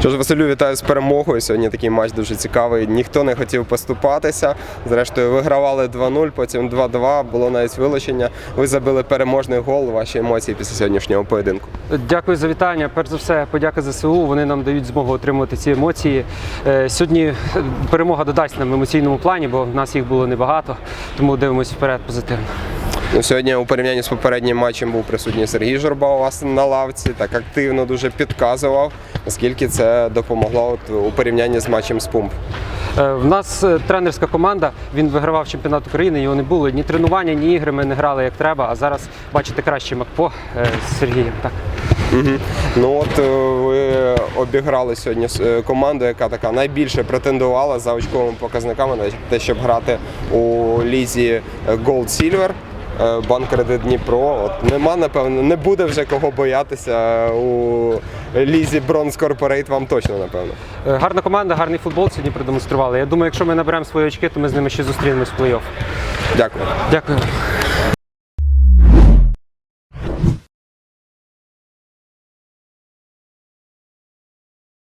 Що ж, Василю, вітаю з перемогою. Сьогодні такий матч дуже цікавий. Ніхто не хотів поступатися. Зрештою, вигравали 2-0, потім 2-2, було навіть вилучення. Ви забили переможний гол. Ваші емоції після сьогоднішнього поєдинку. Дякую за вітання. Перш за все, подяка ЗСУ. Вони нам дають змогу отримати ці емоції. Е, Сьогодні е, перемога додасть нам в емоційному плані, бо в нас їх було небагато, тому дивимося вперед позитивно. Ну, сьогодні у порівнянні з попереднім матчем був присутній Сергій Журба у вас на лавці, так активно дуже підказував. Наскільки це допомогло от, у порівнянні з матчем з Пумп? Е, В нас е, тренерська команда. Він вигравав чемпіонат України. Його не було ні тренування, ні ігри. Ми не грали як треба. А зараз бачите краще Макпо е, з Сергієм. Так. Ну от ви обіграли сьогодні команду, яка така найбільше претендувала за очковими показниками на те, щоб грати у лізі Gold Silver. Е, Банк Кредит Дніпро. От нема, напевно, не буде вже кого боятися у лізі Бронз Корпорейт, вам точно, напевно. Е, Гарна команда, гарний футбол сьогодні продемонстрували. Я думаю, якщо ми наберемо свої очки, то ми з ними ще зустрінемось в плей-офф. Дякую. Дякую.